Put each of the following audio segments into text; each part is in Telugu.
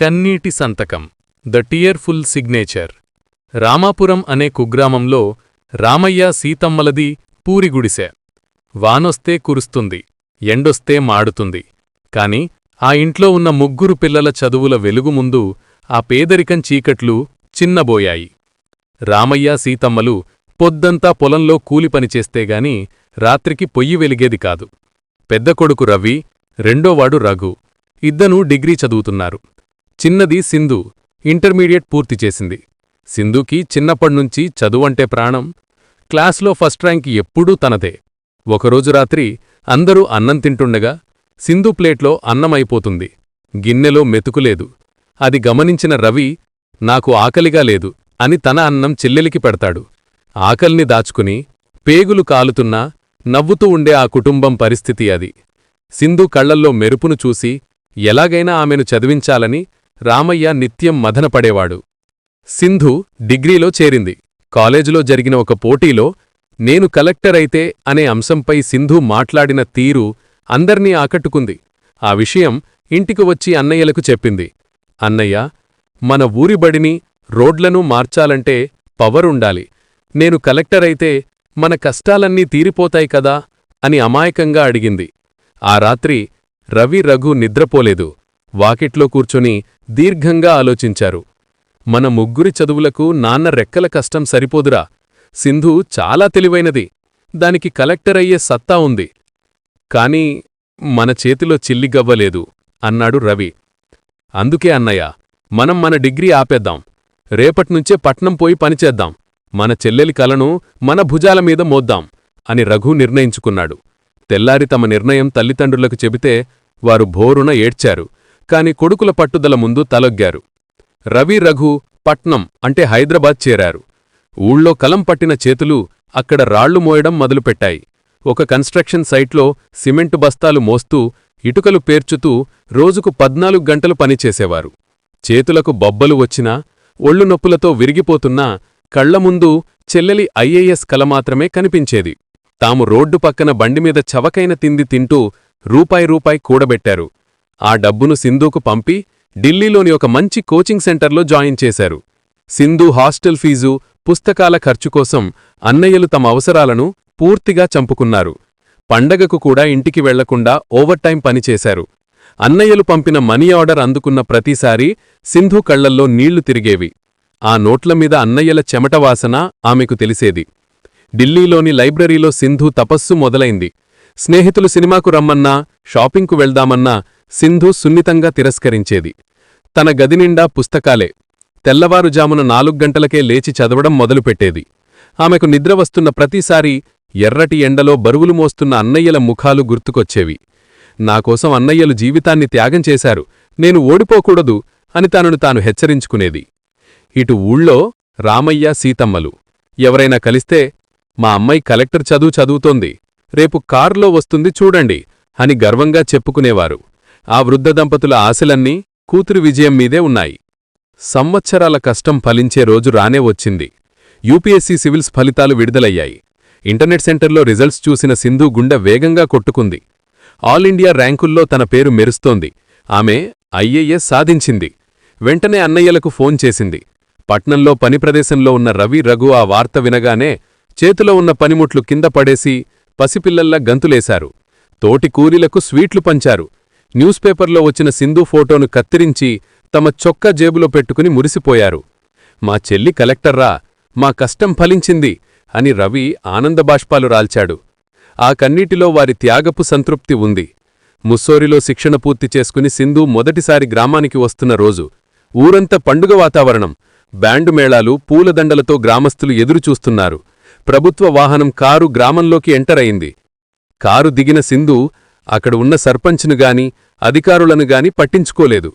కన్నీటి సంతకం. The tearful signature. రామాపురం అనే కుగ్రామంలో రామయ్య సీతమ్మలది పూరిగుడిసె వానొస్తే కురుస్తుంది ఎండొస్తే మాడుతుంది. కాని ఆ ఇంట్లో ఉన్న ముగ్గురు పిల్లల చదువుల వెలుగు ముందు ఆ పేదరికం చీకట్లు చిన్నబోయాయి. రామయ్య సీతమ్మలు పొద్దంతా పొలంలో కూలిపనిచేస్తేగాని రాత్రికి పొయ్యి వెలిగేది కాదు. పెద్ద కొడుకు రవి రెండోవాడు రఘు. ఇద్దనూ డిగ్రీ చదువుతున్నారు. చిన్నది సింధు ఇంటర్మీడియట్ పూర్తి చేసింది. సింధుకి చిన్నప్పణ్నుంచి చదువంటే ప్రాణం క్లాస్లో ఫస్ట్ ర్యాంక్ ఎప్పుడూ తనదే. ఒకరోజు రాత్రి అందరూ అన్నం తింటుండగా సింధు ప్లేట్లో అన్నమైపోతుంది గిన్నెలో మెతుకులేదు అది గమనించిన రవి నాకు ఆకలిగా లేదు అని తన అన్నం చెల్లెలికి పెడతాడు. ఆకల్ని దాచుకుని పేగులు కాలుతున్నా నవ్వుతూ ఉండే ఆ కుటుంబం పరిస్థితి అది. సింధు కళ్ళల్లో మెరుపును చూసి ఎలాగైనా ఆమెను చదివించాలని రామయ్య నిత్యం మదనపడేవాడు సింధు డిగ్రీలో చేరింది. కాలేజీలో జరిగిన ఒక పోటీలో నేను కలెక్టర్ అయితే అనే అంశంపై సింధు మాట్లాడిన తీరు అందర్నీ ఆకట్టుకుంది. ఆ విషయం ఇంటికి వచ్చి అన్నయ్యలకు చెప్పింది. అన్నయ్య మన ఊరి బడిని రోడ్లను మార్చాలంటే పవరుండాలి నేను కలెక్టర్ అయితే మన కష్టాలన్నీ తీరిపోతాయి కదా అని అమాయకంగా అడిగింది. ఆ రాత్రి రవి రఘు నిద్రపోలేదు. వాకిట్లో కూర్చొని దీర్ఘంగా ఆలోచించారు. మన ముగ్గురి చదువులకు నాన్న రెక్కల కష్టం సరిపోదురా. సింధు చాలా తెలివైనది. దానికి కలెక్టర్ అయ్యే సత్తా ఉంది. కాని మన చేతిలో చిల్లిగవ్వలేదు అన్నాడు రవి. అందుకే అన్నయ్య మనం మన డిగ్రీ ఆపేద్దాం. రేపట్నుంచే పట్నం పోయి పనిచేద్దాం మన చెల్లెలి కలను మన భుజాల మీద మోద్దాం అని రఘు నిర్ణయించుకున్నాడు. తెల్లారి తమ నిర్ణయం తల్లిదండ్రులకు చెబితే వారు భోరున ఏడ్చారు. కాని కొడుకుల పట్టుదల ముందు తలొగ్గారు. రవి రఘు పట్నం అంటే హైదరాబాద్ చేరారు. ఊళ్ళో కలం పట్టిన చేతులు అక్కడ రాళ్ళు మోయడం మొదలుపెట్టాయి. ఒక కన్స్ట్రక్షన్ సైట్లో సిమెంటు బస్తాలు మోస్తూ ఇటుకలు పేర్చుతూ రోజుకు పద్నాలుగు గంటలు పనిచేసేవారు. చేతులకు బొబ్బలు వచ్చినా ఒళ్ళు నొప్పులతో విరిగిపోతున్నా కళ్ళ ముందు చెల్లెలి ఐఏఎస్ కల మాత్రమే కనిపించేది. తాము రోడ్డు పక్కన బండిమీద చవకైన తిండి తింటూ రూపాయి రూపాయి కూడబెట్టారు. ఆ డబ్బును సింధుకు పంపి ఢిల్లీలోని ఒక మంచి కోచింగ్ సెంటర్లో జాయిన్ చేశారు. సింధు హాస్టల్ ఫీజు పుస్తకాల ఖర్చుకోసం అన్నయ్యలు తమ అవసరాలను పూర్తిగా చంపుకున్నారు. పండగకు కూడా ఇంటికి వెళ్ళకుండా ఓవర్టైం పనిచేశారు అన్నయ్యలు పంపిన మనీ ఆర్డర్ అందుకున్న ప్రతిసారీ సింధు కళ్ళల్లో నీళ్ళు తిరిగేవి. ఆ నోట్ల మీద అన్నయ్యల చెమటవాసన ఆమెకు తెలిసేది. ఢిల్లీలోని లైబ్రరీలో సింధు తపస్సు మొదలైంది. స్నేహితులు సినిమాకు రమ్మన్నా షాపింగ్కు వెళ్దామన్నా సింధు సున్నితంగా తిరస్కరించేది. తన గదినిండా పుస్తకాలే. తెల్లవారుజామున నాలుగ్గంటలకే లేచి చదవడం మొదలుపెట్టేది. ఆమెకు నిద్ర వస్తున్న ప్రతిసారీ ఎర్రటి ఎండలో బరువులు మోస్తున్న అన్నయ్యల ముఖాలు గుర్తుకొచ్చేవి. నాకోసం అన్నయ్యలు జీవితాన్ని త్యాగం చేశారు. నేను ఓడిపోకూడదు అని తనను తాను హెచ్చరించుకునేది. ఇటు ఊళ్ళో రామయ్య సీతమ్మలు. ఎవరైనా కలిస్తే మా అమ్మాయి కలెక్టర్ చదువు చదువుతోంది. రేపు కారులో వస్తుంది చూడండి అని గర్వంగా చెప్పుకునేవారు. ఆ వృద్ధ దంపతుల ఆశలన్నీ కూతురు విజయం మీదే ఉన్నాయి. సంవత్సరాల కష్టం ఫలించే రోజు రానే వచ్చింది. యూపీఎస్సీ సివిల్స్ ఫలితాలు విడుదలయ్యాయి. ఇంటర్నెట్ సెంటర్లో రిజల్ట్స్ చూసిన సింధు గుండె వేగంగా కొట్టుకుంది. ఆల్ ఇండియా ర్యాంకుల్లో తన పేరు మెరుస్తోంది. ఆమె ఐఏఎస్ సాధించింది. వెంటనే అన్నయ్యలకు ఫోన్ చేసింది. పట్నంలో పని ప్రదేశంలో ఉన్న రవి రఘు ఆ వార్త వినగానే చేతిలో ఉన్న పనిముట్లు కింద పడేసి పసిపిల్లల్లా గంతులేశారు. తోటి కూలీలకు స్వీట్లు పంచారు. న్యూస్ పేపర్లో వచ్చిన సింధు ఫోటోను కత్తిరించి తమ చొక్క జేబులో పెట్టుకుని మురిసిపోయారు. మా చెల్లి కలెక్టర్రా మా కష్టం ఫలించింది అని రవి ఆనందబాష్పాలు రాల్చాడు. ఆ కన్నీటిలో వారి త్యాగపు సంతృప్తి ఉంది. ముస్సోరిలో శిక్షణ పూర్తి చేసుకుని సింధు మొదటిసారి గ్రామానికి వస్తున్న రోజు ఊరంతా పండుగ వాతావరణం. బ్యాండు మేళాలు పూలదండలతో గ్రామస్తులు ఎదురుచూస్తున్నారు. ప్రభుత్వ వాహనం కారు గ్రామంలోకి ఎంటర్ అయింది. కారు దిగిన సింధు అక్కడ ఉన్న సర్పంచ్ను గాని అధికారులను గాని పట్టించుకోలేదు.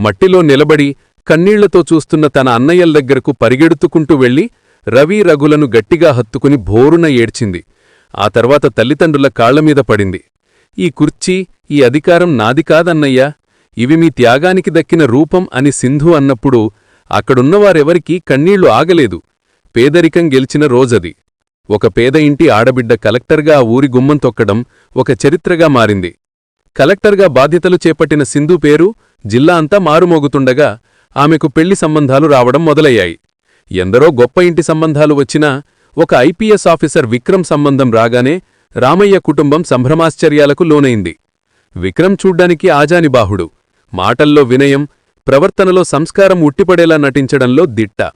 మట్టిలో నిలబడి కన్నీళ్ళతో చూస్తున్న తన అన్నయ్యల దగ్గరకు పరిగెడుతుకుంటూ వెళ్ళి రవి రఘులను గట్టిగా హత్తుకుని భోరున ఏడ్చింది. ఆ తర్వాత తల్లిదండ్రుల కాళ్ళమీద పడింది. ఈ కుర్చీ ఈ అధికారం నాది కాదన్నయ్యా. ఇవి మీ త్యాగానికి దక్కిన రూపం అని సింధు అన్నప్పుడు అక్కడున్నవారెవరికీ కన్నీళ్ళు ఆగలేదు. పేదరికం గెలిచిన రోజది. ఒక పేద ఇంటి ఆడబిడ్డ కలెక్టర్గా ఆ ఊరి గుమ్మం తొక్కడం ఒక చరిత్రగా మారింది. కలెక్టర్గా బాధ్యతలు చేపట్టిన సింధు పేరు జిల్లా అంతా మారుమోగుతుండగా ఆమెకు పెళ్ళి సంబంధాలు రావడం మొదలయ్యాయి. ఎందరో గొప్ప ఇంటి సంబంధాలు వచ్చినా ఒక ఐపీఎస్ ఆఫీసర్ విక్రమ్ సంబంధం రాగానే రామయ్య కుటుంబం సంభ్రమాశ్చర్యాలకు లోనైంది. విక్రమ్ చూడ్డానికి ఆజానిబాహుడు మాటల్లో వినయం ప్రవర్తనలో సంస్కారం ఉట్టిపడేలా నటించడంలో దిట్ట.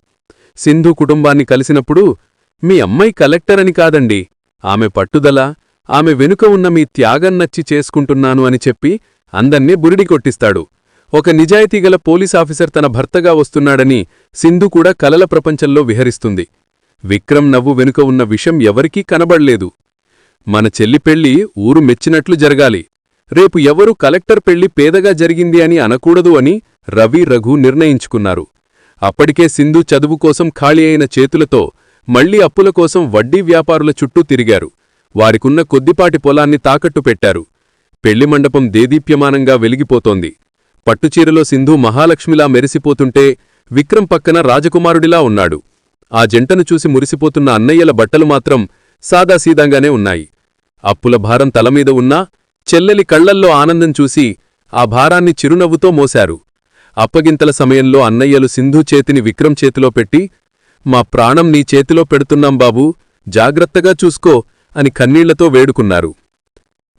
సింధు కుటుంబాన్ని కలిసినప్పుడు మీ అమ్మాయి కలెక్టర్ అని కాదండి. ఆమె పట్టుదల ఆమె వెనుక ఉన్న మీ త్యాగం నచ్చి చేసుకుంటున్నాను అని చెప్పి అందర్నీ బురిడి కొట్టిస్తాడు. ఒక నిజాయితీగల పోలీసాఫీసర్ తన భర్తగా వస్తున్నాడని సింధు కూడా కలల ప్రపంచంలో విహరిస్తుంది. విక్రమ్ నవ్వు వెనుక ఉన్న విషం ఎవరికీ కనబడలేదు. మన చెల్లి పెళ్ళి ఊరు మెచ్చినట్లు జరగాలి. రేపు ఎవరు కలెక్టర్ పెళ్ళి పేదగా జరిగింది అని అనకూడదు అని రవి రఘు నిర్ణయించుకున్నారు. అప్పటికే సింధు చదువు కోసం ఖాళీ అయిన చేతులతో మళ్ళీ అప్పుల కోసం వడ్డీ వ్యాపారుల చుట్టూ తిరిగారు. వారికున్న కొద్దిపాటి పొలాన్ని తాకట్టు పెట్టారు. పెళ్ళి మండపం దేదీప్యమానంగా వెలిగిపోతోంది. పట్టుచీరలో సింధు మహాలక్ష్మిలా మెరిసిపోతుంటే విక్రమ్ పక్కన రాజకుమారుడిలా ఉన్నాడు. ఆ జంటను చూసి మురిసిపోతున్న అన్నయ్యల బట్టలు మాత్రం సాదాసీదంగానే ఉన్నాయి. అప్పుల భారం తలమీద ఉన్నా చెల్లెలి కళ్ళల్లో ఆనందం చూసి ఆ భారాన్ని చిరునవ్వుతో మోశారు. అప్పగింతల సమయంలో అన్నయ్యలు సింధు చేతిని విక్రమ్ చేతిలో పెట్టి మా ప్రాణం నీ చేతిలో పెడుతున్నాం బాబూ జాగ్రత్తగా చూసుకో అని కన్నీళ్ళతో వేడుకున్నారు.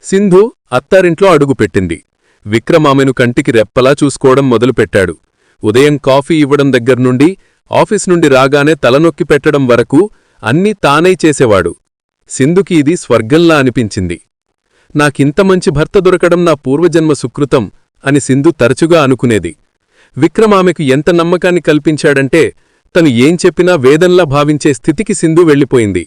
సింధు అత్తారింట్లో అడుగుపెట్టింది విక్రమామెను కంటికి రెప్పలా చూసుకోవడం మొదలుపెట్టాడు. ఉదయం కాఫీ ఇవ్వడం దగ్గర్నుండి ఆఫీస్ నుండి రాగానే తలనొక్కి పెట్టడం వరకు అన్నీ తానై చేసేవాడు. సింధుకి ఇది స్వర్గంలా అనిపించింది. నాకింత మంచి భర్త దొరకడం నా పూర్వజన్మ సుకృతం అని సింధు తరచుగా అనుకునేది. విక్రమామెకు ఎంత నమ్మకాన్ని కల్పించాడంటే తను ఏం చెప్పినా వేదంలా భావించే స్థితికి సింధు వెళ్ళిపోయింది.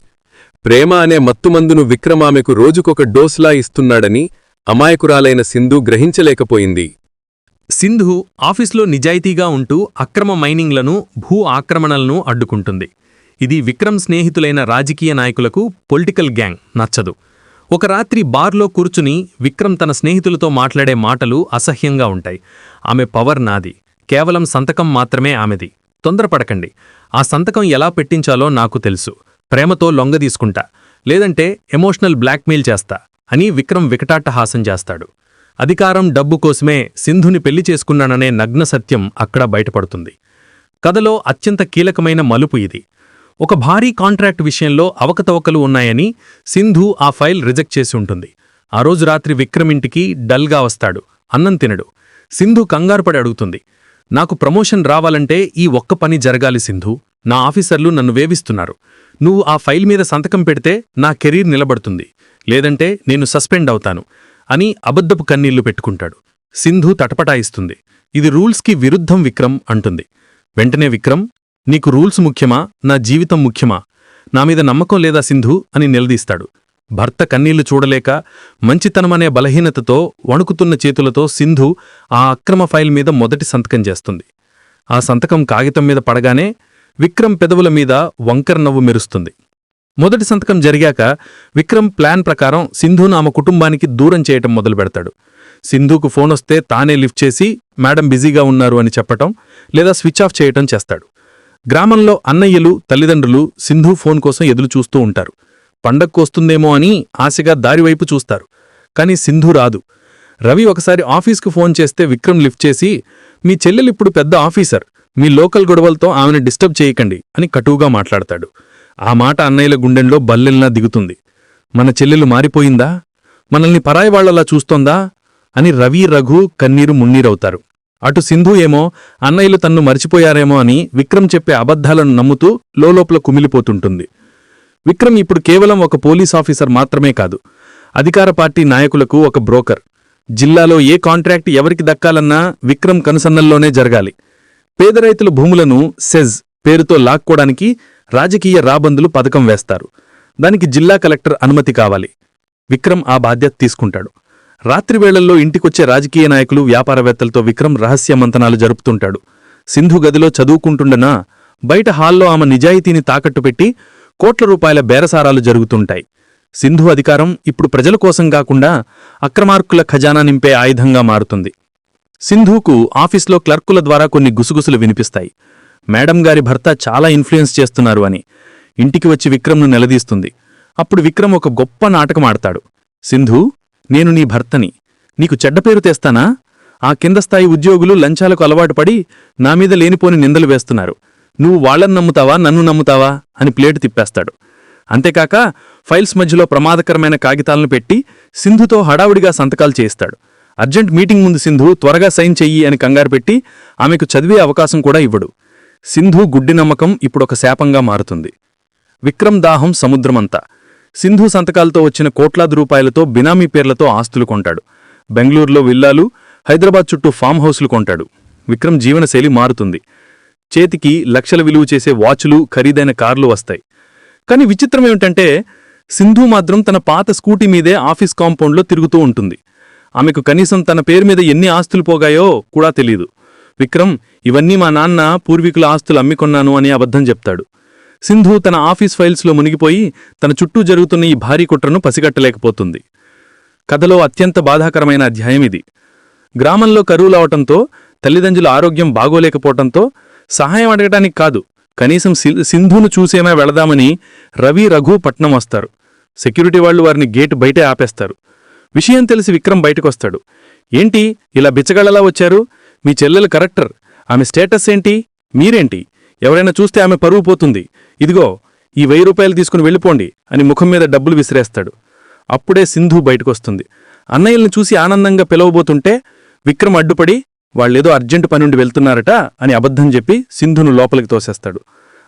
ప్రేమ అనే మత్తుమందును విక్రమ్ ఆమెకు రోజుకొక డోస్లా ఇస్తున్నాడని అమాయకురాలైన సింధు గ్రహించలేకపోయింది. సింధు ఆఫీస్లో నిజాయితీగా ఉంటూ అక్రమ మైనింగ్లను భూ ఆక్రమణలను అడ్డుకుంటుంది. ఇది విక్రమ్ స్నేహితులైన రాజకీయ నాయకులకు పొలిటికల్ గ్యాంగ్ నచ్చదు. ఒక రాత్రి బార్లో కూర్చుని విక్రమ్ తన స్నేహితులతో మాట్లాడే మాటలు అసహ్యంగా ఉంటాయి. ఆమె పవర్ నాది. కేవలం సంతకం మాత్రమే ఆమెది. తొందరపడకండి. ఆ సంతకం ఎలా పెట్టించాలో నాకు తెలుసు. ప్రేమతో లొంగదీసుకుంటా లేదంటే ఎమోషనల్ బ్లాక్మెయిల్ చేస్తా అని విక్రమ్ వికటాట్టహాసం చేస్తాడు. అధికారం డబ్బు కోసమే సింధుని పెళ్ళి చేసుకున్నాననే నగ్న సత్యం అక్కడ బయటపడుతుంది. కథలో అత్యంత కీలకమైన మలుపు ఇది. ఒక భారీ కాంట్రాక్ట్ విషయంలో అవకతవకలు ఉన్నాయని సింధు ఆ ఫైల్ రిజెక్ట్ చేసి ఉంటుంది. ఆ రోజు రాత్రి విక్రమింటికి డల్గా వస్తాడు. అన్నం తినడు. సింధు కంగారుపడి అడుగుతుంది. నాకు ప్రమోషన్ రావాలంటే ఈ ఒక్క పని జరగాలి సింధు. నా ఆఫీసర్లు నన్ను వేవిస్తున్నారు నువ్వు ఆ ఫైల్ మీద సంతకం పెడితే నా కెరీర్ నిలబడుతుంది. లేదంటే నేను సస్పెండ్ అవుతాను అని అబద్ధపు కన్నీళ్ళు పెట్టుకుంటాడు. సింధు తటపటాయిస్తుంది. ఇది రూల్స్కి విరుద్ధం విక్రమ్ అంటుంది. వెంటనే విక్రమ్ నీకు రూల్స్ ముఖ్యమా? నా జీవితం ముఖ్యమా? నా మీద నమ్మకం లేదా సింధు? అని నిలదీస్తాడు. భర్త కన్నీళ్ళు చూడలేక మంచితనమనే బలహీనతతో వణుకుతున్న చేతులతో సింధు ఆ అక్రమ ఫైల్ మీద మొదటి సంతకం చేస్తుంది. ఆ సంతకం కాగితం మీద పడగానే విక్రమ్ పెదవుల మీద వంకర నవ్వు మెరుస్తుంది. మొదటి సంతకం జరిగాక విక్రమ్ ప్లాన్ ప్రకారం సింధును ఆమె కుటుంబానికి దూరం చేయటం మొదలు పెడతాడు. సింధుకు ఫోన్ వస్తే తానే లిఫ్ట్ చేసి మేడం బిజీగా ఉన్నారు అని చెప్పటం లేదా స్విచ్ ఆఫ్ చేయటం చేస్తాడు. గ్రామంలో అన్నయ్యలు తల్లిదండ్రులు సింధు ఫోన్ కోసం ఎదురు చూస్తూ ఉంటారు. పండక్కొస్తుందేమో అని ఆశగా దారివైపు చూస్తారు. కాని సింధు రాదు. రవి ఒకసారి ఆఫీస్కు ఫోన్ చేస్తే విక్రమ్ లిఫ్ట్ చేసి మీ చెల్లెలిప్పుడు పెద్ద ఆఫీసర్. మీ లోకల్ గొడవలతో ఆమెను డిస్టర్బ్ చేయకండి అని కటువుగా మాట్లాడతాడు. ఆ మాట అన్నయ్యల గుండెల్లో బల్లెల్లా దిగుతుంది. మన చెల్లెలు మారిపోయిందా? మనల్ని పరాయివాళ్ళలా చూస్తోందా? అని రవి రఘు కన్నీరు మున్నీరవుతారు. అటు సింధు ఏమో అన్నయ్యలు తన్ను మర్చిపోయారేమో అని విక్రమ్ చెప్పే అబద్ధాలను నమ్ముతూ లోలోపల కుమిలిపోతుంటుంది. విక్రమ్ ఇప్పుడు కేవలం ఒక పోలీస్ ఆఫీసర్ మాత్రమే కాదు. అధికార పార్టీ నాయకులకు ఒక బ్రోకర్. జిల్లాలో ఏ కాంట్రాక్ట్ ఎవరికి దక్కాలన్నా విక్రమ్ కనుసన్నల్లోనే జరగాలి. పేద రైతుల భూములను సెజ్ పేరుతో లాక్కోడానికి రాజకీయ రాబందులు పథకం వేస్తారు. దానికి జిల్లా కలెక్టర్ అనుమతి కావాలి. విక్రమ్ ఆ బాధ్యత తీసుకుంటాడు. రాత్రి వేళల్లో ఇంటికొచ్చే రాజకీయ నాయకులు వ్యాపారవేత్తలతో విక్రమ్ రహస్య మంతనాలు జరుపుతుంటాడు. సింధు గదిలో చదువుకుంటుండనా? బయట హాల్లో ఆమె నిజాయితీని తాకట్టు పెట్టి కోట్ల రూపాయల బేరసారాలు జరుగుతుంటాయి. సింధు అధికారం ఇప్పుడు ప్రజల కోసం కాకుండా అక్రమార్కుల ఖజానా నింపే ఆయుధంగా మారుతుంది. సింధుకు ఆఫీస్లో క్లర్కుల ద్వారా కొన్ని గుసుగుసులు వినిపిస్తాయి. మేడం గారి భర్త చాలా ఇన్ఫ్లుయెన్స్ చేస్తున్నారు అని. ఇంటికి వచ్చి విక్రమ్ను నిలదీస్తుంది. అప్పుడు విక్రమ్ ఒక గొప్ప నాటకం ఆడతాడు. సింధు నేను నీ భర్తని. నీకు చెడ్డ పేరు తెస్తానా? ఆ కింద స్థాయి ఉద్యోగులు లంచాలకు అలవాటు పడి నా మీద లేనిపోని నిందలు వేస్తున్నారు. నువ్వు వాళ్ళని నమ్ముతావా నన్ను నమ్ముతావా అని ప్లేటు తిప్పేస్తాడు. అంతేకాక ఫైల్స్ మధ్యలో ప్రమాదకరమైన కాగితాలను పెట్టి సింధుతో హడావుడిగా సంతకాలు చేయిస్తాడు. అర్జెంట్ మీటింగ్ ముందు సింధు త్వరగా సైన్ చెయ్యి అని కంగారు పెట్టి ఆమెకు చదివే అవకాశం కూడా ఇవ్వడు. సింధు గుడ్డి నమ్మకం ఇప్పుడొక శాపంగా మారుతుంది. విక్రమ్ దాహం సముద్రమంతా. సింధు సంతకాలతో వచ్చిన కోట్లాది రూపాయలతో బినామీ పేర్లతో ఆస్తులు కొంటాడు. బెంగళూరులో విల్లాలు హైదరాబాద్ చుట్టూ ఫామ్ హౌస్లు కొంటాడు. విక్రమ్ జీవనశైలి మారుతుంది. చేతికి లక్షల విలువ చేసే వాచ్లు ఖరీదైన కార్లు వస్తాయి. కానీ విచిత్రం ఏమిటంటే సింధు మాత్రం తన పాత స్కూటీ మీదే ఆఫీస్ కాంపౌండ్లో తిరుగుతూ ఉంటుంది. ఆమెకు కనీసం తన పేరు మీద ఎన్ని ఆస్తులు పోగాయో కూడా తెలీదు. విక్రమ్ ఇవన్నీ మా నాన్న పూర్వీకుల ఆస్తులు అమ్మికొన్నాను అని అబద్ధం చెప్తాడు. సింధు తన ఆఫీస్ ఫైల్స్లో మునిగిపోయి తన చుట్టూ జరుగుతున్న ఈ భారీ కుట్రను పసిగట్టలేకపోతుంది. కథలో అత్యంత బాధాకరమైన అధ్యాయం ఇది. గ్రామంలో కరువులవటంతో తల్లిదండ్రుల ఆరోగ్యం బాగోలేకపోవటంతో సహాయం అడగటానికి కాదు. కనీసం సింధును చూసేమా వెళదామని రవి రఘు పట్నం వస్తారు. సెక్యూరిటీ వాళ్ళు వారిని గేటు బయటే ఆపేస్తారు. విషయం తెలిసి విక్రమ్ బయటకొస్తాడు. ఏంటి? ఇలా బిచ్చగళ్ళలా వచ్చారు? మీ చెల్లెలు కరెక్టర్. ఆమె స్టేటస్ ఏంటి? మీరేంటి? ఎవరైనా చూస్తే ఆమె పరువు పోతుంది. ఇదిగో ఈ వెయ్యి రూపాయలు తీసుకుని వెళ్ళిపోండి అని ముఖం మీద డబ్బులు విసిరేస్తాడు. అప్పుడే సింధు బయటకొస్తుంది. అన్నయ్యల్ని చూసి ఆనందంగా పిలవబోతుంటే విక్రమ్ అడ్డుపడి వాళ్ళేదో అర్జెంటు పనుండి వెళ్తున్నారట అని అబద్ధం చెప్పి సింధును లోపలికి తోసేస్తాడు.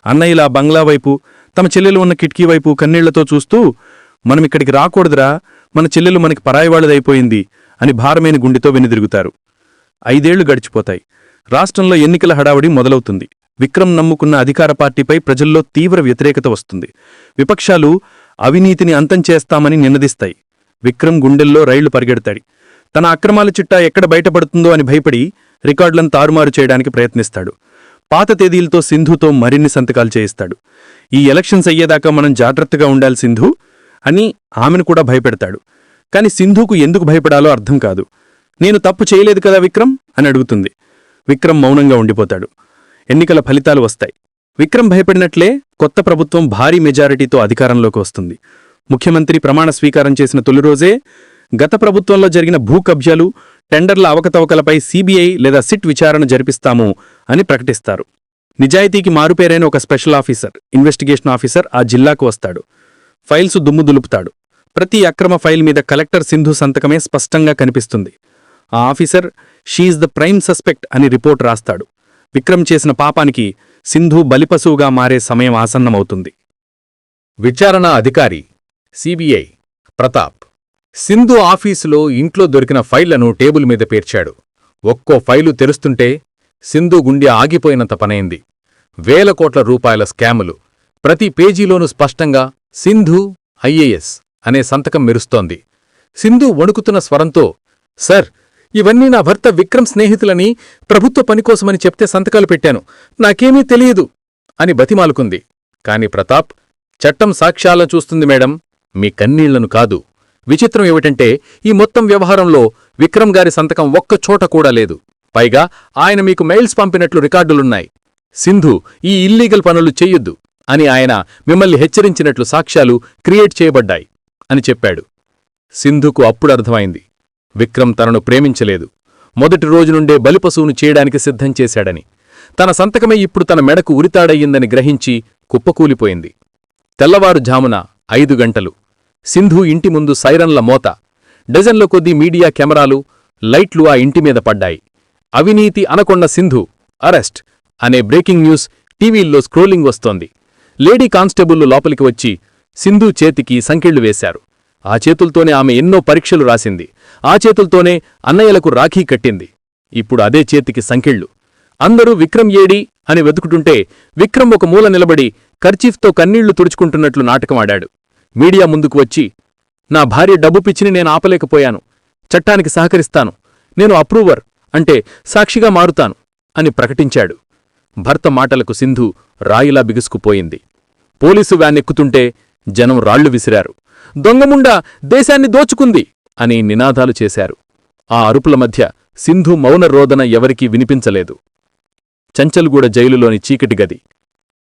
అన్నయ్యలా బంగ్లా వైపు తమ చెల్లెలు ఉన్న కిటికీ వైపు కన్నీళ్ళతో చూస్తూ మనం ఇక్కడికి రాకూడదురా మన చెల్లెలు మనకి పరాయివాళ్ళదైపోయింది అని భారమైన గుండెతో వెనుదిరుగుతారు. ఐదేళ్ళు గడిచిపోతాయి. రాష్ట్రంలో ఎన్నికల హడావుడి మొదలవుతుంది. విక్రమ్ నమ్ముకున్న అధికార పార్టీపై ప్రజల్లో తీవ్ర వ్యతిరేకత వస్తుంది. విపక్షాలు అవినీతిని అంతం చేస్తామని నినదిస్తాయి. విక్రమ్ గుండెల్లో రైళ్ళు పరిగెడతాయి తన అక్రమాల చిట్టా ఎక్కడ బయటపడుతుందో అని భయపడి రికార్డులను తారుమారు చేయడానికి ప్రయత్నిస్తాడు. పాత తేదీలతో సింధుతో మరిన్ని సంతకాలు చేయిస్తాడు. ఈ ఎలక్షన్స్ అయ్యేదాకా మనం జాగ్రత్తగా ఉండాలి సింధు అని ఆమెను కూడా భయపెడతాడు. కాని సింధుకు ఎందుకు భయపడాలో అర్థం కాదు. నేను తప్పు చేయలేదు కదా విక్రమ్? అని అడుగుతుంది. విక్రమ్ మౌనంగా ఉండిపోతాడు. ఎన్నికల ఫలితాలు వస్తాయి. విక్రమ్ భయపడినట్లే కొత్త ప్రభుత్వం భారీ మెజారిటీతో అధికారంలోకి వస్తుంది. ముఖ్యమంత్రి ప్రమాణ స్వీకారం చేసిన తొలి రోజే గత ప్రభుత్వంలో జరిగిన భూ కబ్జాలు టెండర్ల అవకతవకలపై సీబీఐ లేదా సిట్ విచారణ జరిపిస్తాము అని ప్రకటిస్తారు. నిజాయితీకి మారుపేరైన ఒక స్పెషల్ ఆఫీసర్ ఇన్వెస్టిగేషన్ ఆఫీసర్ ఆ జిల్లాకు వస్తాడు. ఫైల్స్ దుమ్ము దులుపుతాడు. ప్రతి అక్రమ ఫైల్ మీద కలెక్టర్ సింధు సంతకమే స్పష్టంగా కనిపిస్తుంది. ఆ officer she's the prime suspect అని రిపోర్ట్ రాస్తాడు. విక్రమ్ చేసిన పాపానికి సింధు బలిపశువుగా మారే సమయం ఆసన్నమవుతుంది. విచారణ అధికారి సిబిఐ ప్రతాప్. సింధు ఆఫీసులో ఇంట్లో దొరికిన ఫైళ్ళను టేబుల్ మీద పేర్చాడు. ఒక్కో ఫైలు తెరుస్తుంటే సింధు గుండె ఆగిపోయినంత పనైంది. వేల కోట్ల రూపాయల స్కాములు. ప్రతి పేజీలోనూ స్పష్టంగా సింధు ఐఏఎస్ అనే సంతకం మెరుస్తోంది. సింధు వణుకుతున్న స్వరంతో సర్ ఇవన్నీ నా భర్త విక్రమ్ స్నేహితులని ప్రభుత్వ పనికోసమని చెప్తే సంతకాలు పెట్టాను. నాకేమీ తెలియదు అని బతిమాలుకుంది. కాని ప్రతాప్ చట్టం సాక్ష్యాలను చూస్తుంది మేడం. మీ కన్నీళ్ళను కాదు. విచిత్రం ఏమిటంటే ఈ మొత్తం వ్యవహారంలో విక్రమ్ గారి సంతకం ఒక్క చోట కూడా లేదు. పైగా ఆయన మీకు మెయిల్స్ పంపినట్లు రికార్డులున్నాయి. సింధు ఈ ఇల్లీగల్ పనులు చెయ్యొద్దు అని ఆయన మిమ్మల్ని హెచ్చరించినట్లు సాక్ష్యాలు క్రియేట్ చేయబడ్డాయి అని చెప్పాడు. సింధుకు అప్పుడు అర్థమైంది. విక్రమ్ తనను ప్రేమించలేదు. మొదటి రోజు నుండే బలిపశువును చేయడానికి సిద్ధం చేశాడని. తన సంతకమే ఇప్పుడు తన మెడకు ఉరితాడయ్యిందని గ్రహించి కుప్పకూలిపోయింది. తెల్లవారుజామున ఐదు గంటలు. సింధు ఇంటి ముందు సైరన్ల మోత. డజన్ల కొద్దీ మీడియా కెమెరాలు లైట్లు ఆ ఇంటి మీద పడ్డాయి. అవినీతి అనకొండ సింధు అరెస్ట్ అనే బ్రేకింగ్ న్యూస్ టీవీల్లో స్క్రోలింగ్ వస్తోంది. లేడీ కానిస్టేబుల్లు లోపలికి వచ్చి సింధు చేతికి సంకెళ్ళు వేశారు. ఆ చేతుల్తోనే ఆమె ఎన్నో పరీక్షలు రాసింది. ఆ చేతుల్తోనే అన్నయ్యలకు రాఖీ కట్టింది. ఇప్పుడు అదే చేతికి సంకెళ్ళు. అందరూ విక్రమ్ ఏడి అని వెతుకుతుంటే విక్రమ్ ఒక మూల నిలబడి కర్చీఫ్తో కన్నీళ్ళు తుడుచుకుంటున్నట్లు నాటకమాడాడు. మీడియా ముందుకు వచ్చి నా భార్య డబ్బు పిచ్చిని నేను ఆపలేకపోయాను. చట్టానికి సహకరిస్తాను. నేను అప్రూవర్ అంటే సాక్షిగా మారుతాను అని ప్రకటించాడు. భర్త మాటలకు సింధు రాయిలా బిగుసుకుపోయింది. పోలీసు వ్యానెక్కుతుంటే జనం రాళ్ళు విసిరారు. దొంగముండా దేశాన్ని దోచుకుంది అని నినాదాలు చేశారు. ఆ అరుపుల మధ్య సింధు మౌన రోదన ఎవరికీ వినిపించలేదు. చంచల్గూడ జైలులోని చీకటి గది.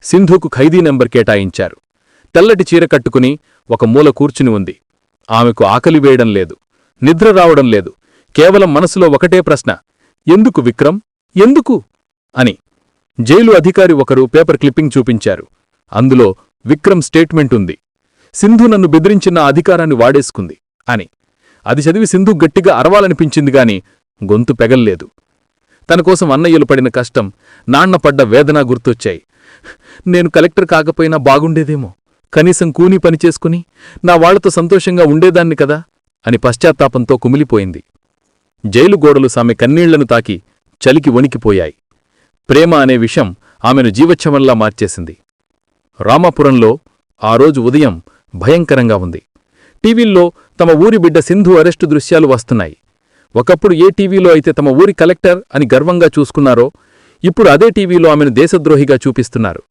సింధుకు ఖైదీ నెంబర్ కేటాయించారు. తెల్లటి చీర కట్టుకుని ఒక మూల కూర్చుని ఉంది. ఆమెకు ఆకలి వేయడం లేదు నిద్ర రావడం లేదు. కేవలం మనసులో ఒకటే ప్రశ్న ఎందుకు విక్రమ్? ఎందుకు? అని. జైలు అధికారి ఒకరు పేపర్ క్లిప్పింగ్ చూపించారు. అందులో విక్రమ్ స్టేట్మెంట్ ఉంది. సింధు నన్ను బెదిరించిన అధికారాన్ని వాడేసుకుంది అని. అది చదివి సింధు గట్టిగా అరవాలనిపించింది గాని గొంతు పెగల్లేదు. తనకోసం అన్నయ్యలు పడిన కష్టం నాన్న పడ్డ వేదన గుర్తొచ్చాయి. నేను కలెక్టర్ కాకపోయినా బాగుండేదేమో. కనీసం కూనీ పని చేసుకుని నా వాళ్ళతో సంతోషంగా ఉండేదాన్ని కదా అని పశ్చాత్తాపంతో కుమిలిపోయింది. జైలు గోడలు సామె కన్నీళ్ళను తాకి చలికి వణికిపోయాయి. ప్రేమ అనే విషం ఆమెను జీవచ్ఛవంలా మార్చేసింది. రామాపురంలో ఆ రోజు ఉదయం భయంకరంగా ఉంది. టీవీల్లో తమ ఊరి బిడ్డ సింధు అరెస్టు దృశ్యాలు వస్తున్నాయి. ఒకప్పుడు ఏ టీవీలో అయితే తమ ఊరి కలెక్టర్ అని గర్వంగా చూసుకున్నారో ఇప్పుడు అదే టీవీలో ఆమెను దేశద్రోహిగా చూపిస్తున్నారు.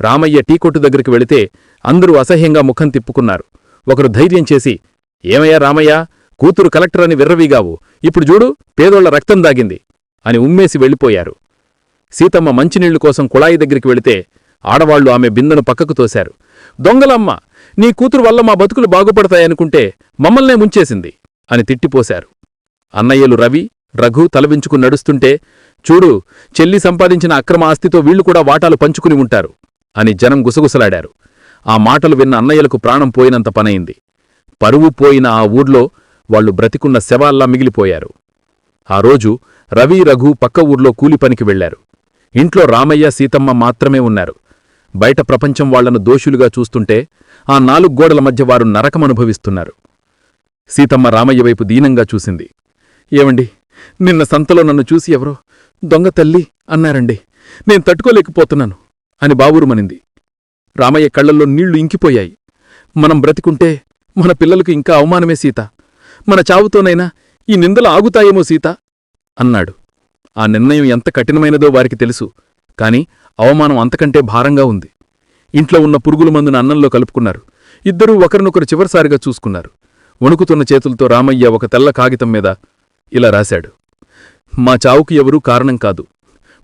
రామయ్య టీ కొట్టు దగ్గరికి వెళితే అందరూ అసహ్యంగా ముఖం తిప్పుకున్నారు. ఒకరు ధైర్యం చేసి ఏమయ్యా రామయ్య కూతురు కలెక్టర్ అని విర్రవీగావు. ఇప్పుడు చూడు పేదోళ్ళ రక్తం దాగింది. అని ఉమ్మేసి వెళ్ళిపోయారు. సీతమ్మ మంచినీళ్ళు కోసం కుళాయి దగ్గరికి వెళితే ఆడవాళ్ళు ఆమె బిందెను పక్కకు తోశారు. దొంగలమ్మ నీ కూతురు వల్ల మా బతుకులు బాగుపడతాయనుకుంటే మమ్మల్నే ముంచేసింది అని తిట్టిపోశారు. అన్నయ్యలు రవి రఘు తలవించుకు నడుస్తుంటే చూడు చెల్లి సంపాదించిన అక్రమ ఆస్తితో వీళ్ళు కూడా వాటాలు పంచుకుని ఉంటారు. అని జనం గుసగుసలాడారు. ఆ మాటలు విన్న అన్నయ్యలకు ప్రాణం పోయినంత పనయింది పరువు పోయిన ఆ ఊర్లో వాళ్ళు బ్రతికున్న శవాల్లా మిగిలిపోయారు. ఆ రోజు రవి రఘు పక్క ఊర్లో కూలి పనికి వెళ్ళారు ఇంట్లో రామయ్య సీతమ్మ మాత్రమే ఉన్నారు. బయట ప్రపంచం వాళ్ళను దోషులుగా చూస్తుంటే ఆ నాలుగు గోడల మధ్య వారు నరకమనుభవిస్తున్నారు సీతమ్మ రామయ్య వైపు దీనంగా చూసింది. ఏమండి నిన్న సంతలో నన్ను చూసి ఎవరో దొంగ తల్లి అన్నారండి. నేను తట్టుకోలేకపోతున్నాను. అని బావురుమనింది రామయ్య కళ్ళల్లో నీళ్ళు ఇంకిపోయాయి. మనం బ్రతికుంటే మన పిల్లలకు ఇంకా అవమానమే సీత. మన చావుతోనైనా ఈ నిందలు ఆగుతాయేమో సీత? అన్నాడు. ఆ నిర్ణయం ఎంత కఠినమైనదో వారికి తెలుసు. కాని అవమానం అంతకంటే భారంగా ఉంది. ఇంట్లో ఉన్న పురుగుల మందును అన్నంలో కలుపుకున్నారు. ఇద్దరూ ఒకరినొకరు చివరిసారిగా చూసుకున్నారు. వణుకుతున్న చేతులతో రామయ్య ఒక తెల్ల కాగితం మీద ఇలా రాశాడు. మా చావుకు ఎవరూ కారణం కాదు.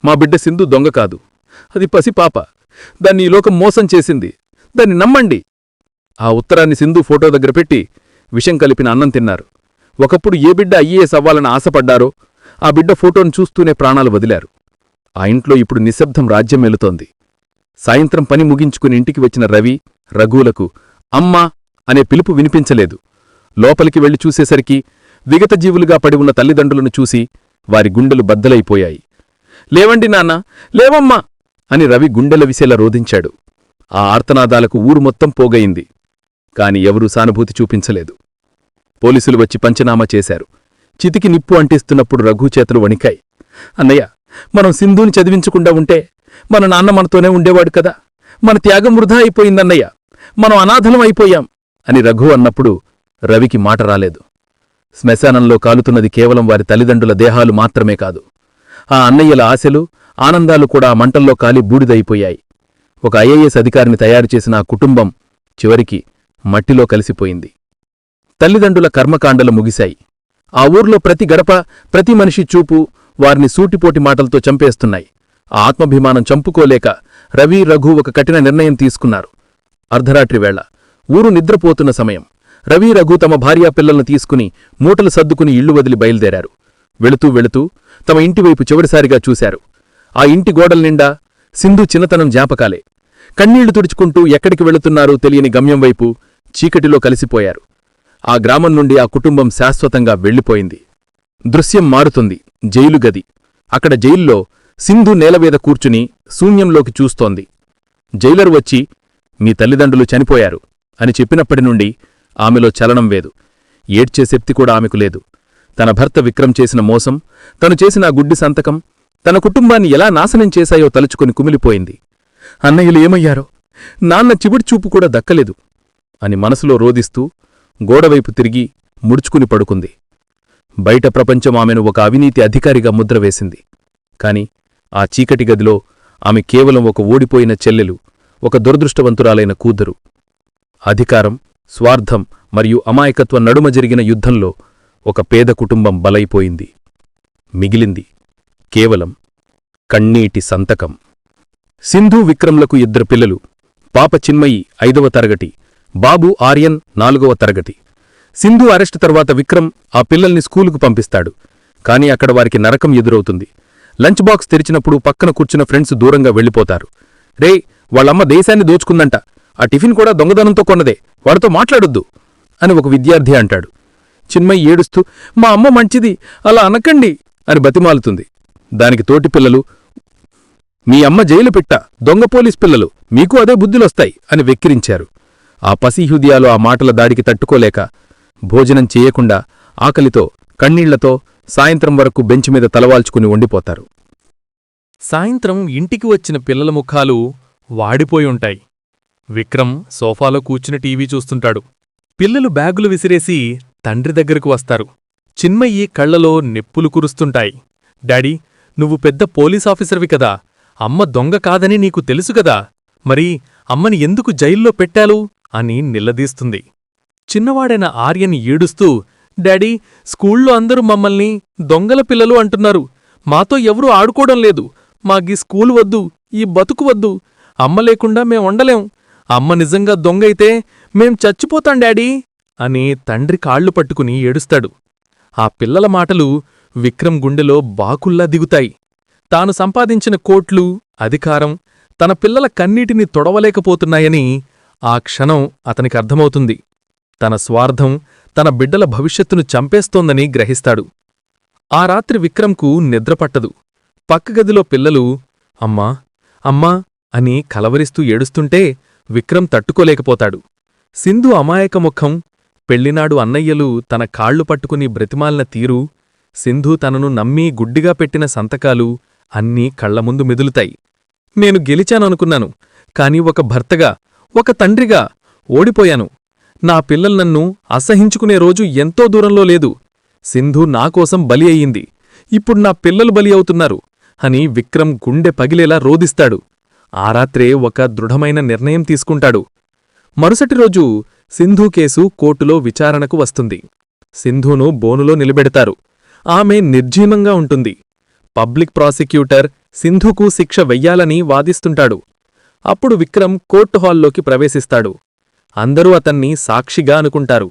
మా బిడ్డ సింధు దొంగ కాదు. అది పసిపాప దాన్ని ఈ లోకం మోసం చేసింది. దాన్ని నమ్మండి. ఆ ఉత్తరాన్ని సింధు ఫోటో దగ్గర పెట్టి విషం కలిపిన అన్నం తిన్నారు. ఒకప్పుడు ఏ బిడ్డ ఐఏఎస్ అవ్వాలని ఆశపడ్డారో ఆ బిడ్డ ఫోటోను చూస్తూనే ప్రాణాలు వదిలారు. ఆ ఇంట్లో ఇప్పుడు నిశ్శబ్దం రాజ్యం వెళుతోంది సాయంత్రం పని ముగించుకుని ఇంటికి వచ్చిన రవి రఘువులకు అమ్మా అనే పిలుపు వినిపించలేదు. లోపలికి వెళ్ళి చూసేసరికి విగతజీవులుగా పడి ఉన్న తల్లిదండ్రులను చూసి వారి గుండెలు బద్దలైపోయాయి. లేవండి నాన్న లేవమ్మా అని రవి గుండెల విసేలా రోధించాడు. ఆ ఆర్తనాదాలకు ఊరు మొత్తం పోగయింది. కాని ఎవరూ సానుభూతి చూపించలేదు. పోలీసులు వచ్చి పంచనామా చేశారు. చితికి నిప్పు అంటిస్తున్నప్పుడు రఘు చేతులు వణికాయి. అన్నయ్య మనం సింధుని చదివించకుండా ఉంటే మన నాన్న మనతోనే ఉండేవాడు కదా. మన త్యాగం వృధా అయిపోయిందన్నయ్య. మనం అనాథలం అయిపోయాం అని రఘు అన్నప్పుడు రవికి మాట రాలేదు. శ్మశానంలో కాలుతున్నది కేవలం వారి తల్లిదండ్రుల దేహాలు మాత్రమే కాదు. ఆ అన్నయ్యల ఆశలు ఆనందాలు కూడా మంటల్లో కాలి బూడిదైపోయాయి. ఒక ఐఏఎస్ అధికారిని తయారు చేసిన ఆ కుటుంబం చివరికి మట్టిలో కలిసిపోయింది. తల్లిదండ్రుల కర్మకాండలు ముగిశాయి. ఆ ఊర్లో ప్రతి గడప ప్రతి మనిషి చూపు వారిని సూటిపోటి మాటలతో చంపేస్తున్నాయి. ఆ ఆత్మాభిమానం చంపుకోలేక రవి రఘు ఒక కఠిన నిర్ణయం తీసుకున్నారు. అర్ధరాత్రి వేళ. ఊరు నిద్రపోతున్న సమయం. రవి రఘు తమ భార్యా పిల్లలను తీసుకుని మూటలు సర్దుకుని ఇళ్ళు వదిలి బయలుదేరారు. వెళుతూ వెళుతూ తమ ఇంటివైపు చివరిసారిగా చూశారు. ఆ ఇంటి గోడల నిండా సింధు చిన్నతనం జ్ఞాపకాలే. కన్నీళ్ళు తుడుచుకుంటూ ఎక్కడికి వెళుతున్నారో తెలియని గమ్యం వైపు చీకటిలో కలిసిపోయారు. ఆ గ్రామం నుండి ఆ కుటుంబం శాశ్వతంగా వెళ్ళిపోయింది. దృశ్యం మారుతుంది. జైలు గది. అక్కడ జైల్లో సింధు నేలవేద కూర్చుని శూన్యంలోకి చూస్తోంది. జైలర్ వచ్చి మీ తల్లిదండ్రులు చనిపోయారు అని చెప్పినప్పటి నుండి ఆమెలో చలనం వేదు ఏడ్చే శక్తి కూడా ఆమెకు లేదు. తన భర్త విక్రమ్ చేసిన మోసం తను చేసిన గుడ్డి సంతకం తన కుటుంబాన్ని ఎలా నాశనం చేశాయో తలుచుకుని కుమిలిపోయింది. అన్నయ్యలు ఏమయ్యారో? నాన్న చివుడి చూపు కూడా దక్కలేదు అని మనసులో రోదిస్తూ గోడవైపు తిరిగి ముడుచుకుని పడుకుంది. బయట ప్రపంచం ఆమెను ఒక అవినీతి అధికారిగా ముద్ర వేసింది. కాని ఆ చీకటి గదిలో ఆమె కేవలం ఒక ఓడిపోయిన చెల్లెలు ఒక దురదృష్టవంతురాలైన కూతురు. అధికారం స్వార్థం మరియు అమాయకత్వం నడుమ జరిగిన యుద్ధంలో ఒక పేద కుటుంబం బలైపోయింది. మిగిలింది కేవలం కన్నీటి సంతకం. సింధు విక్రమ్లకు ఇద్దరు పిల్లలు. పాప చిన్మయి ఐదవ తరగతి. బాబు ఆర్యన్ నాలుగవ తరగతి. సింధు అరెస్ట్ తర్వాత విక్రమ్ ఆ పిల్లల్ని స్కూలుకు పంపిస్తాడు. కాని అక్కడ వారికి నరకం ఎదురవుతుంది. లంచ్ బాక్స్ తెరిచినప్పుడు పక్కన కూర్చున్న ఫ్రెండ్స్ దూరంగా వెళ్ళిపోతారు. రే వాళ్ళమ్మ దేశాన్ని దోచుకుందంట. ఆ టిఫిన్ కూడా దొంగదనంతో కొన్నదే. వాడితో మాట్లాడొద్దు అని ఒక విద్యార్థి అంటాడు. చిన్మయ్య ఏడుస్తూ మా అమ్మ మంచిది. అలా అనకండి అని బతిమాలుతుంది. దానికి తోటి పిల్లలు మీ అమ్మ జైలు పెట్ట దొంగ పోలీస్ పిల్లలు మీకు అదే బుద్ధులొస్తాయి అని వెక్కిరించారు. ఆ పసిహృదయాలు ఆ మాటల దాడికి తట్టుకోలేక భోజనం చేయకుండా ఆకలితో కన్నీళ్ళతో సాయంత్రం వరకు బెంచ్ మీద తలవాల్చుకుని ఉండిపోతారు. సాయంత్రం ఇంటికి వచ్చిన పిల్లల ముఖాలు వాడిపోయి ఉంటాయి. విక్రమ్ సోఫాలో కూర్చుని టీవీ చూస్తుంటాడు. పిల్లలు బ్యాగులు విసిరేసి తండ్రి దగ్గరకు వస్తారు. చిన్మయ్యి కళ్ళలో నెప్పులు కురుస్తుంటాయి. డాడీ నువ్వు పెద్ద పోలీసాఫీసర్వి కదా. అమ్మ దొంగ కాదని నీకు తెలుసు కదా. మరి అమ్మని ఎందుకు జైల్లో పెట్టాలు? అని నిల్లదీస్తుంది చిన్నవాడైన ఆర్యని ఏడుస్తూ డాడీ స్కూల్లో అందరూ మమ్మల్ని దొంగల పిల్లలు అంటున్నారు. మాతో ఎవరూ ఆడుకోవడం లేదు. మాకీ స్కూల్ వద్దు ఈ బతుకు వద్దు. అమ్మ లేకుండా మేం ఉండలేం అమ్మ నిజంగా దొంగైతే మేం చచ్చిపోతాం డాడీ. అని తండ్రి కాళ్ళు పట్టుకుని ఏడుస్తాడు. ఆ పిల్లల మాటలు విక్రమ్ గుండెలో బాకుల్లా దిగుతాయి. తాను సంపాదించిన కోట్లు అధికారం తన పిల్లల కన్నీటిని తొడవలేకపోతున్నాయని ఆ క్షణం అతనికి అర్థమవుతుంది. తన స్వార్థం తన బిడ్డల భవిష్యత్తును చంపేస్తోందని గ్రహిస్తాడు. ఆ రాత్రి విక్రమ్కు నిద్రపట్టదు పక్కగదిలో పిల్లలు అమ్మా అమ్మా అని కలవరిస్తూ ఏడుస్తుంటే విక్రమ్ తట్టుకోలేకపోతాడు. సింధు అమాయక ముఖం పెళ్ళినాడు అన్నయ్యలు తన కాళ్ళు పట్టుకుని బ్రతిమాలిన తీరు సింధు తనను నమ్మి గుడ్డిగా పెట్టిన సంతకాలు అన్నీ కళ్ళముందు మెదులుతాయి. నేను గెలిచాననుకున్నాను కాని ఒక భర్తగా ఒక తండ్రిగా ఓడిపోయాను. నా పిల్లలు నన్ను అసహించుకునే రోజు ఎంతో దూరంలో లేదు. సింధు నాకోసం బలి అయ్యింది. ఇప్పుడు నా పిల్లలు బలి అవుతున్నారు అని విక్రమ్ గుండె పగిలేలా రోదిస్తాడు ఆ రాత్రే ఒక దృఢమైన నిర్ణయం తీసుకుంటాడు. మరుసటి రోజు సింధు కేసు కోర్టులో విచారణకు వస్తుంది. సింధును బోనులో నిలబెడతారు. ఆమె నిర్జీవంగా ఉంటుంది. పబ్లిక్ ప్రాసిక్యూటర్ సింధుకు శిక్ష వెయ్యాలని వాదిస్తుంటాడు. అప్పుడు విక్రమ్ కోర్టు హాల్లోకి ప్రవేశిస్తాడు. అందరూ అతన్ని సాక్షిగా అనుకుంటారు.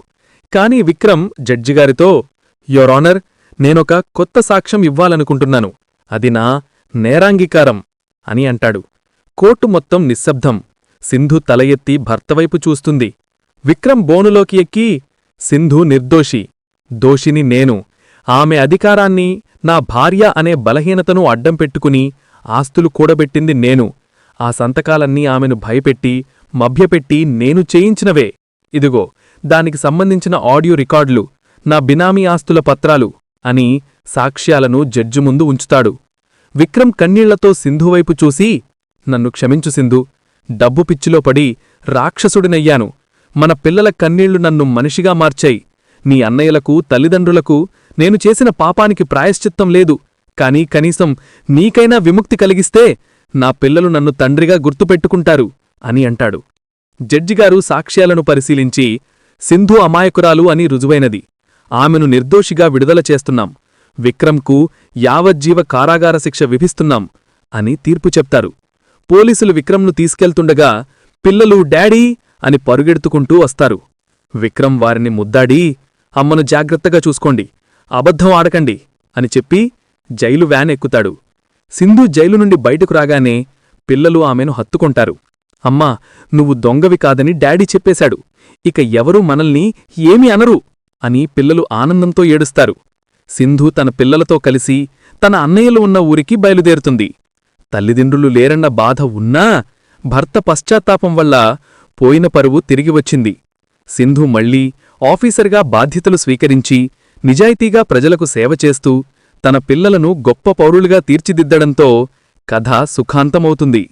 కాని విక్రమ్ జడ్జిగారితో యోరానర్ నేనొక కొత్త సాక్ష్యం ఇవ్వాలనుకుంటున్నాను. అది నా నేరాంగీకారం అని అంటాడు. కోర్టు మొత్తం నిశ్శబ్దం. సింధు తల ఎత్తి భర్తవైపు చూస్తుంది. విక్రమ్ బోనులోకి ఎక్కి సింధు నిర్దోషి. దోషిని నేను. ఆమె అధికారాన్ని నా భార్య అనే బలహీనతను అడ్డం పెట్టుకుని ఆస్తులు కూడబెట్టింది నేను. ఆ సంతకాలన్నీ ఆమెను భయపెట్టి మభ్యపెట్టి నేను చేయించినవే. ఇదిగో దానికి సంబంధించిన ఆడియో రికార్డులు నా బినామీ ఆస్తుల పత్రాలు అని సాక్ష్యాలను జడ్జి ముందు ఉంచుతాడు. విక్రమ్ కన్నీళ్ళతో సింధువైపు చూసి నన్ను క్షమించు సింధు డబ్బు పిచ్చిలో పడి రాక్షసుడినయ్యాను. మన పిల్లల కన్నీళ్ళు నన్ను మనిషిగా మార్చాయి. నీ అన్నయ్యలకు తల్లిదండ్రులకు నేను చేసిన పాపానికి ప్రాయశ్చిత్తం లేదు. కాని కనీసం నీకైనా విముక్తి కలిగిస్తే నా పిల్లలు నన్ను తండ్రిగా గుర్తుపెట్టుకుంటారు అని అంటాడు. జడ్జిగారు సాక్ష్యాలను పరిశీలించి సింధు అమాయకురాలు అని రుజువైనది. ఆమెను నిర్దోషిగా విడుదల చేస్తున్నాం. విక్రమ్కు యావజ్జీవ కారాగార శిక్ష విధిస్తున్నాం అని తీర్పు చెప్తారు. పోలీసులు విక్రమ్ను తీసుకెళ్తుండగా పిల్లలు డాడీ అని పరుగెడుతుకుంటూ వస్తారు. విక్రమ్ వారిని ముద్దాడి అమ్మను జాగ్రత్తగా చూసుకోండి. అబద్ధం ఆడకండి అని చెప్పి జైలు వ్యాన్ ఎక్కుతాడు. సింధు జైలు నుండి బయటకు రాగానే పిల్లలు ఆమెను హత్తుకుంటారు. అమ్మా నువ్వు దొంగవి కాదని డాడీ చెప్పేశాడు. ఇక ఎవరూ మనల్ని ఏమి అనరు అని పిల్లలు ఆనందంతో ఏడుస్తారు. సింధు తన పిల్లలతో కలిసి తన అన్నయ్యలు ఉన్న ఊరికి బయలుదేరుతుంది. తల్లిదండ్రులు లేరన్న బాధ ఉన్నా భర్త పశ్చాత్తాపం వల్ల పోయిన పరువు తిరిగి వచ్చింది. సింధు మళ్ళీ ఆఫీసర్గా బాధ్యతలు స్వీకరించి నిజాయితీగా ప్రజలకు సేవ చేస్తూ తన పిల్లలను గొప్ప పౌరులుగా తీర్చిదిద్దడంతో కథ సుఖాంతమవుతుంది.